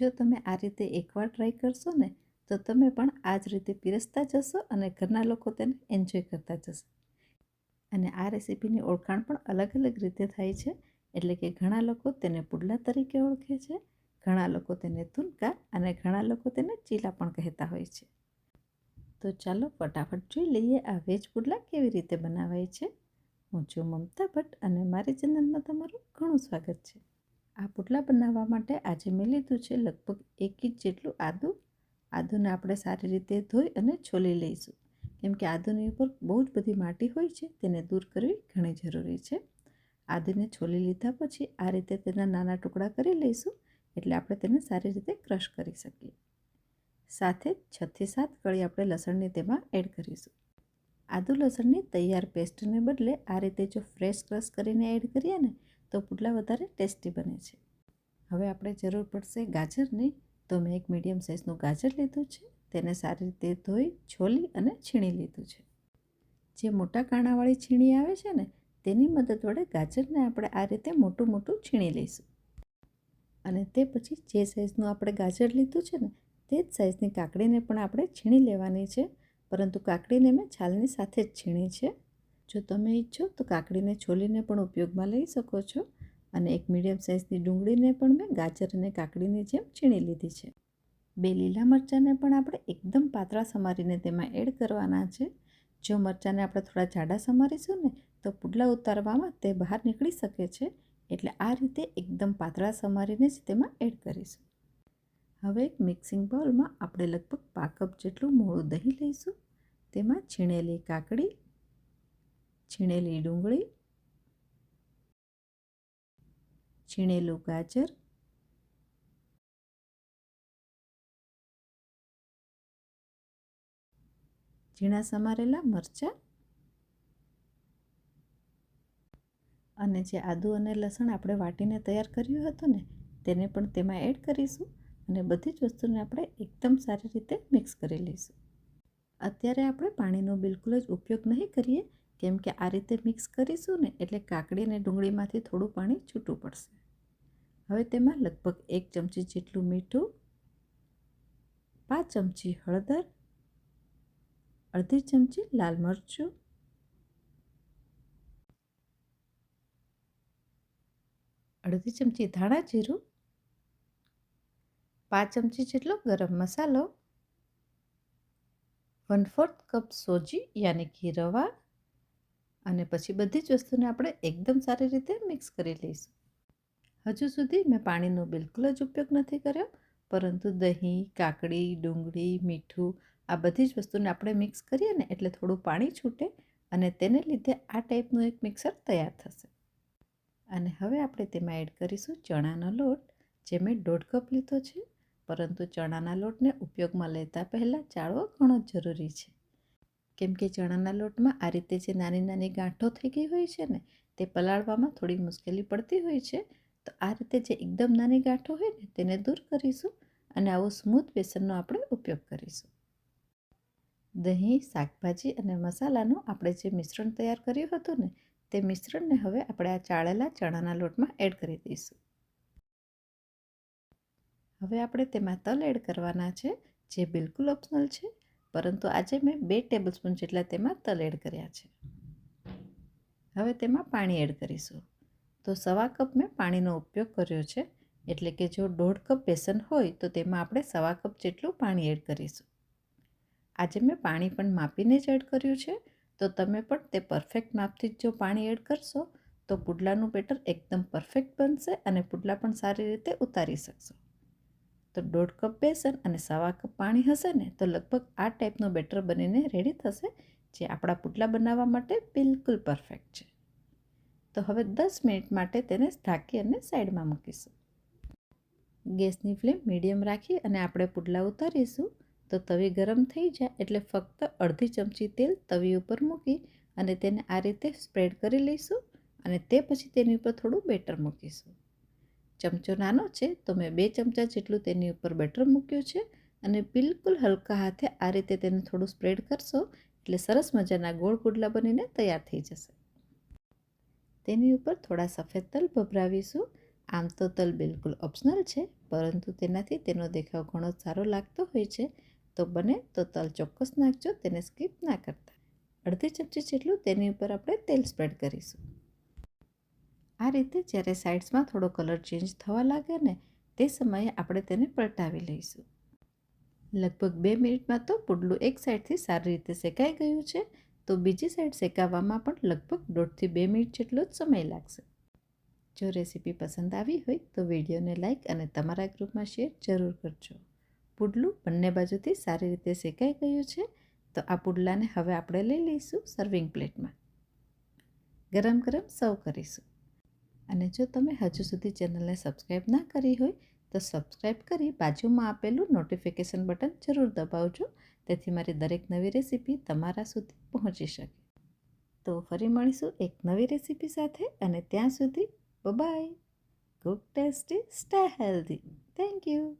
જો તમે આ રીતે એકવાર ટ્રાય કરશો ને, તો તમે પણ આ જ રીતે પીરસતા જશો અને ઘરના લોકો તેને એન્જોય કરતા જશો. અને આ રેસીપીની ઓળખાણ પણ અલગ અલગ રીતે થાય છે, એટલે કે ઘણા લોકો તેને પુડલા તરીકે ઓળખે છે, ઘણા લોકો તેને તુનકા અને ઘણા લોકો તેને ચીલા પણ કહેતા હોય છે. તો ચાલો ફટાફટ જોઈ લઈએ આ વેજ પુડલા કેવી રીતે બનાવાય છે. હું છું મમતા ભટ્ટ અને મારી ચેનલમાં તમારું ઘણું સ્વાગત છે. આ પુડલા બનાવવા માટે આજે મેં લીધું છે લગભગ એક ઇંચ જેટલું આદું. આદુને આપણે સારી રીતે ધોઈ અને છોલી લઈશું. કેમ કે આદુની ઉપર બહુ જ બધી માટી હોય છે, તેને દૂર કરવી ઘણી જરૂરી છે. આદુને છોલી લીધા પછી આ રીતે તેના નાના ટુકડા કરી લઈશું, એટલે આપણે તેને સારી રીતે ક્રશ કરી શકીએ. સાથે છથી સાત કળી આપણે લસણની તેમાં એડ કરીશું. આદુ લસણની તૈયાર પેસ્ટને બદલે આ રીતે જો ફ્રેશ ક્રશ કરીને એડ કરીએ ને તો પુડલા વધારે ટેસ્ટી બને છે. હવે આપણે જરૂર પડશે ગાજરની. તો મેં એક મીડિયમ સાઇઝનું ગાજર લીધું છે. તેને સારી રીતે ધોઈ, છોલી અને છીણી લીધું છે. જે મોટા કાણાવાળી છીણી આવે છે ને, તેની મદદ વડે ગાજરને આપણે આ રીતે મોટું મોટું છીણી લઈશું. અને તે પછી જે સાઇઝનું આપણે ગાજર લીધું છે ને, તે જ સાઇઝની કાકડીને પણ આપણે છીણી લેવાની છે. પરંતુ કાકડીને મેં છાલની સાથે જ છીણી છે. જો તમે ઈચ્છો તો કાકડીને છોલીને પણ ઉપયોગમાં લઈ શકો છો અને એક મીડિયમ સાઇઝની ડુંગળીને પણ મેં ગાજર અને કાકડીની જેમ છીણી લીધી છે. બે લીલા મરચાંને પણ આપણે એકદમ પાતળા સમારીને તેમાં એડ કરવાના છે. જો મરચાંને આપણે થોડા જાડા સમારીશું ને તો પુડલા ઉતારવામાં તે બહાર નીકળી શકે છે એટલે આ રીતે એકદમ પાતળા સમારીને જ તેમાં એડ કરીશું. હવે એક મિક્સિંગ બાઉલમાં આપણે લગભગ પાંચ કપ જેટલું મોળું દહીં લઈશું. તેમાં છીણેલી કાકડી છીણેલી ડુંગળી, છીણેલું ગાજર, ઝીણા સમારેલા મરચાં અને જે આદુ અને લસણ આપણે વાટીને તૈયાર કર્યું હતું ને, તેને પણ તેમાં એડ કરીશું અને બધી જ વસ્તુને આપણે એકદમ સારી રીતે મિક્સ કરી લઈશું. અત્યારે આપણે પાણીનો બિલકુલ જ ઉપયોગ નહીં કરીએ કેમ કે આ રીતે મિક્સ કરીશું ને એટલે કાકડી અને ડુંગળીમાંથી થોડું પાણી છૂટું પડશે. હવે તેમાં લગભગ એક ચમચી જેટલું મીઠું, પાંચ ચમચી હળદર, અડધી ચમચી લાલ મરચું, અડધી ચમચી ધાણા જીરું, પાંચ ચમચી જેટલો ગરમ મસાલો વન ફોર્થ કપ સોજી યાની ઘી રવા અને પછી બધી જ વસ્તુને આપણે એકદમ સારી રીતે મિક્સ કરી લઈશું. હજુ સુધી મેં પાણીનો બિલકુલ જ ઉપયોગ નથી કર્યો, પરંતુ દહીં, કાકડી, ડુંગળી, મીઠું આ બધી જ વસ્તુને આપણે મિક્સ કરીએ ને એટલે થોડું પાણી છૂટે અને તેને લીધે આ ટાઈપનું એક મિક્સર તૈયાર થશે. અને હવે આપણે તેમાં એડ કરીશું ચણાનો લોટ, જે મેં દોઢ કપ લીધો છે, પરંતુ ચણાના લોટને ઉપયોગમાં લેતા પહેલાં ચાળવો ઘણો જ જરૂરી છે. કેમ કે ચણાના લોટમાં આ રીતે જે નાની નાની ગાંઠો થઈ ગઈ હોય છે ને, તે પલાળવામાં થોડી મુશ્કેલી પડતી હોય છે. તો આ રીતે જે એકદમ નાની ગાંઠો હોય ને, તેને દૂર કરીશું અને આવો સ્મૂથ બેસનનો આપણે ઉપયોગ કરીશું. દહીં, શાકભાજી અને મસાલાનું આપણે જે મિશ્રણ તૈયાર કર્યું હતું ને, તે મિશ્રણને હવે આપણે આ ચાળેલા ચણાના લોટમાં એડ કરી દઈશું. હવે આપણે તેમાં તલ એડ કરવાના છે, જે બિલકુલ ઓપ્શનલ છે. પરંતુ આજે મેં બે ટેબલ સ્પૂન જેટલા તેમાં તલ એડ કર્યા છે. હવે તેમાં પાણી એડ કરીશું. તો સવા કપ મેં પાણીનો ઉપયોગ કર્યો છે, એટલે કે જો દોઢ કપ બેસન હોય તો તેમાં આપણે સવા કપ જેટલું પાણી એડ કરીશું. આજે મેં પાણી પણ માપીને જ એડ કર્યું છે, તો તમે પણ તે પરફેક્ટ માપથી જ જો પાણી એડ કરશો, તો પુડલાનું બેટર એકદમ પરફેક્ટ બનશે અને પુડલા પણ સારી રીતે ઉતારી શકશો. તો દોઢ કપ બેસન અને સવા કપ પાણી હશે ને, તો લગભગ આ ટાઈપનું બેટર બનીને રેડી થશે, જે આપણા પુટલા બનાવવા માટે બિલકુલ પરફેક્ટ છે. તો હવે દસ મિનિટ માટે તેને ઢાંકી અને સાઈડમાં મૂકીશું. ગેસની ફ્લેમ મીડિયમ રાખી અને આપણે પુડલા ઉતારીશું. તો તવી ગરમ થઈ જાય એટલે ફક્ત અડધી ચમચી તેલ તવી ઉપર મૂકી અને તેને આ રીતે સ્પ્રેડ કરી લઈશું અને તે પછી તેની ઉપર થોડું બેટર મૂકીશું. ચમચો નાનો છે, તો મેં બે ચમચા જેટલું તેની ઉપર બેટર મૂક્યું છે અને બિલકુલ હલકા હાથે આ રીતે તેને થોડું સ્પ્રેડ કરશો, એટલે સરસ મજાના ગોળ કુડલા બનીને તૈયાર થઈ જશે. તેની ઉપર થોડા સફેદ તલ ભભરાવીશું. આમ તો તલ બિલકુલ ઓપ્શનલ છે, પરંતુ તેનાથી તેનો દેખાવ ઘણો સારો લાગતો હોય છે. તો બને તો તલ ચોક્કસ નાખજો, તેને સ્કીપ ના કરતા. અડધી ચમચી જેટલું તેની ઉપર આપણે તેલ સ્પ્રેડ કરીશું. આ રીતે જ્યારે સાઇડ્સમાં થોડો કલર ચેન્જ થવા લાગે ને તે સમયે આપણે તેને પલટાવી લઈશું. લગભગ બે મિનિટમાં તો પુડલું એક સાઈડથી સારી રીતે શેકાઈ ગયું છે, તો બીજી સાઈડ શેકાવવામાં પણ લગભગ દોઢથી બે મિનિટ જેટલો જ સમય લાગશે. જો રેસીપી પસંદ આવી હોય તો વિડીયોને લાઇક અને તમારા ગ્રુપમાં શેર જરૂર કરજો. પુડલું બંને બાજુથી સારી રીતે શેકાઈ ગયું છે, તો આ પુડલાને હવે આપણે લઈ લઈશું સર્વિંગ પ્લેટમાં. ગરમ ગરમ સર્વ કરીશું. અને જો તમે હજુ સુધી ચેનલને સબસ્ક્રાઈબ ના કરી હોય, તો સબસ્ક્રાઈબ કરી બાજુમાં આપેલું નોટિફિકેશન બટન જરૂર દબાવજો. તેથી મારી દરેક નવી રેસીપી તમારા સુધી પહોંચી શકે. તો ફરી મળીશું એક નવી રેસીપી સાથે અને ત્યાં સુધી bye good tasty stay healthy thank you